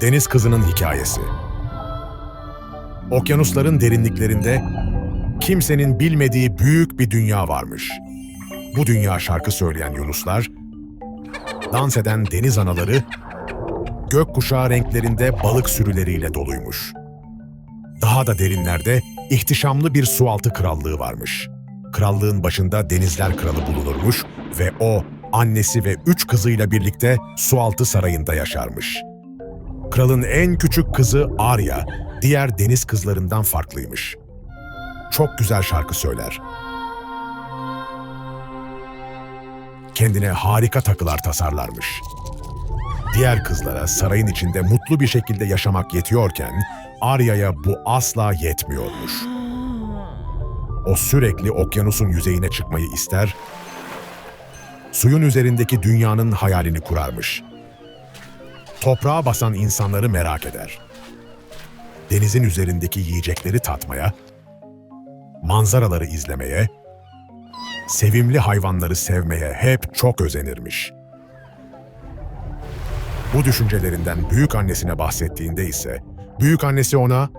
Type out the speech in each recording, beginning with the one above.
Deniz Kızı'nın hikayesi. Okyanusların derinliklerinde kimsenin bilmediği büyük bir dünya varmış. Bu dünya şarkı söyleyen yunuslar, dans eden deniz anaları, gökkuşağı renklerinde balık sürüleriyle doluymuş. Daha da derinlerde ihtişamlı bir sualtı krallığı varmış. Krallığın başında denizler kralı bulunurmuş ve o annesi ve üç kızıyla birlikte sualtı sarayında yaşarmış. Kralın en küçük kızı Arya, diğer deniz kızlarından farklıymış. Çok güzel şarkı söyler. Kendine harika takılar tasarlarmış. Diğer kızlara sarayın içinde mutlu bir şekilde yaşamak yetiyorken, Arya'ya bu asla yetmiyormuş. O sürekli okyanusun yüzeyine çıkmayı ister, suyun üzerindeki dünyanın hayalini kurarmış. Toprağa basan insanları merak eder. Denizin üzerindeki yiyecekleri tatmaya, manzaraları izlemeye, sevimli hayvanları sevmeye hep çok özenirmiş. Bu düşüncelerinden büyük annesine bahsettiğinde ise, büyük annesi ona,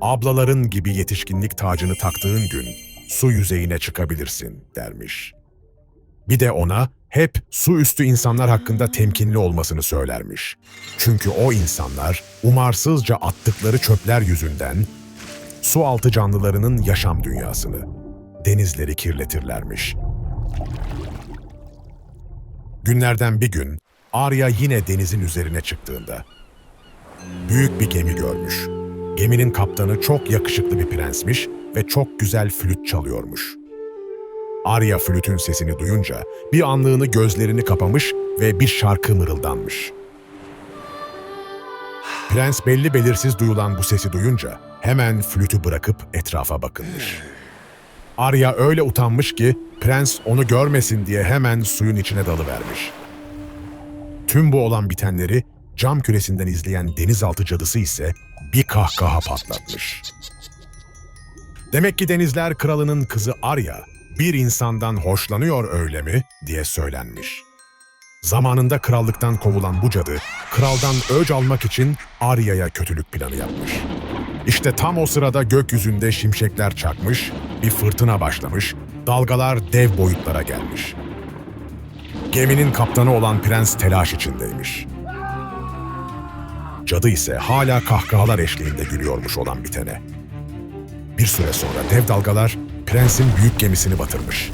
ablaların gibi yetişkinlik tacını taktığın gün su yüzeyine çıkabilirsin dermiş. Bir de ona hep su üstü insanlar hakkında temkinli olmasını söylermiş. Çünkü o insanlar umarsızca attıkları çöpler yüzünden su altı canlılarının yaşam dünyasını, denizleri kirletirlermiş. Günlerden bir gün Arya yine denizin üzerine çıktığında büyük bir gemi görmüş. Geminin kaptanı çok yakışıklı bir prensmiş ve çok güzel flüt çalıyormuş. Arya flütün sesini duyunca bir anlığını gözlerini kapamış ve bir şarkı mırıldanmış. Prens belli belirsiz duyulan bu sesi duyunca hemen flütü bırakıp etrafa bakınmış. Arya öyle utanmış ki prens onu görmesin diye hemen suyun içine dalıvermiş. Tüm bu olan bitenleri cam küresinden izleyen denizaltı cadısı ise bir kahkaha patlatmış. Demek ki denizler kralının kızı Arya bir insandan hoşlanıyor öyle mi diye söylenmiş. Zamanında krallıktan kovulan bu cadı, kraldan öc almak için Arya'ya kötülük planı yapmış. İşte tam o sırada gökyüzünde şimşekler çakmış, bir fırtına başlamış, dalgalar dev boyutlara gelmiş. Geminin kaptanı olan prens telaş içindeymiş. Cadı ise hala kahkahalar eşliğinde gülüyormuş olan bitene. Bir süre sonra dev dalgalar prensin büyük gemisini batırmış.